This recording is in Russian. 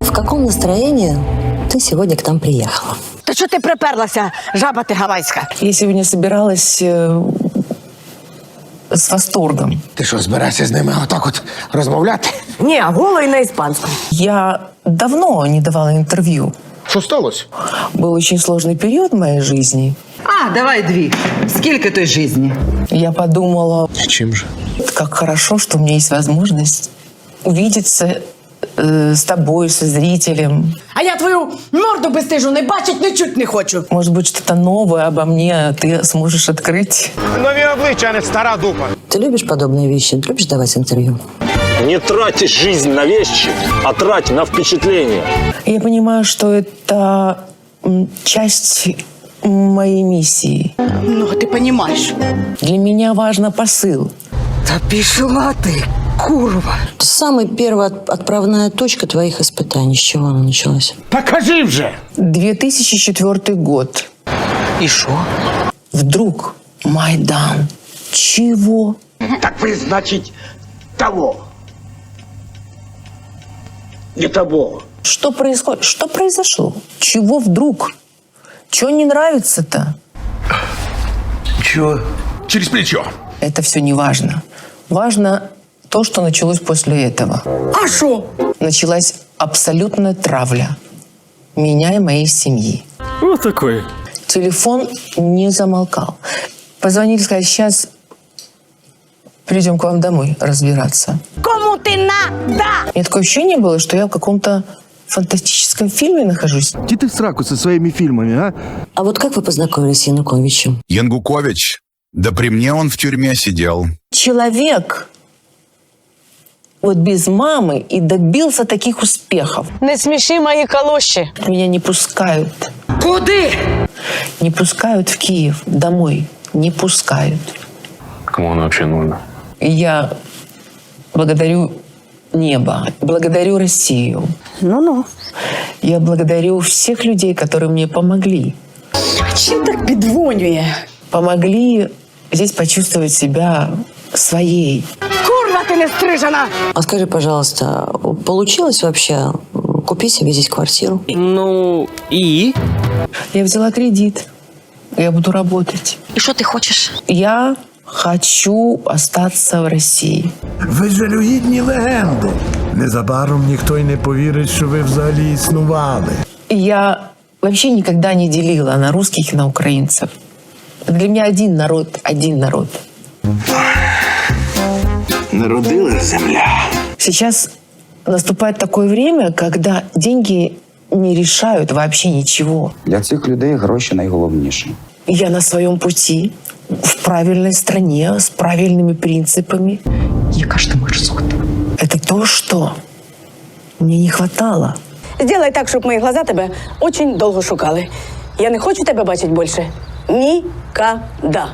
В каком настроении ты сегодня к нам приехала? Та що ти приперлася, жаба ти гавайська? Я сегодня собиралась э, с восторгом. Ти що, збираєшся з ними отак от розмовляти? Ні, голо і на іспанську. Я давно не давала интервью. Що сталося? Был очень сложный период в моей жизни. А, давай дві. Скільки той жизни? Я подумала, Чим же? как хорошо, что у меня есть возможность увидеться э, с тобой, со зрителем. А я твою морду безстижу не бачить, не чуть не хочу. Может быть, что-то новое обо мне ты сможешь открыть. Нові обличчя, а не стара дупа. Ты любишь подобные вещи? Любишь давать интервью? Не трать жизнь на вещи, а трать на впечатления. Я понимаю, что это м, часть моей миссии. Ну, ти понімаєш. Для меня важно посыл. Та пішла ти, курва. Самая первая от- отправная точка твоих испытаний. С чего она началась? Покажи вже! 2004 год. І що? Вдруг Майдан. Чего? Так вы, значит, того. Не того. Что происходит? Что произошло? Чего вдруг? Чего не нравится-то? Чего? Через плечо. Это все не важно. Важно то, что началось после этого. А що? Началась абсолютная травля меня и моей семьи. Вот такой. Телефон не замолкал. Позвонили, сказали, сейчас придем к вам домой разбираться. Кому ти надо? У меня такое ощущение было, что я в каком-то фантастическом фильме нахожусь. Иди ты в сраку со своими фильмами, а? А вот как вы познакомились с Януковичем? Янгукович. Да при мне он в тюрьме сидел. Человек вот без мамы и добился таких успехов. Не сміши мої калоші. Меня не пускают. Куди? Не пускают в Киев домой. Не пускают. Кому оно вообще нужно? И я благодарю небо, благодарю Россию. Ну-ну. Я благодарю всех людей, которые мне помогли. Чим так підвонює? Помогли здесь почувствовать себя своей. Курва ти не стрижена! А скажи, пожалуйста, получилось вообще купить себе здесь квартиру? Ну і? Я взяла кредит. Я буду работать. І що ти хочеш? Я хочу остаться в России. Ви жалюгідні легенди. Незабаром ніхто й не повірить, що ви взагалі існували. Я вообще никогда не делила на русских и на украинцев. Для меня один народ, один народ. Народила земля. Сейчас наступает такое время, когда деньги не решают вообще ничего. Для цих людей гроші найголовніше. Я на своем пути, в правильной стране, с правильными принципами. Яка ж ти мерзота? Это то, что мне не хватало. Сделай так, щоб мої глаза тебе очень довго шукали. Я не хочу тебе бачити більше. Нікада.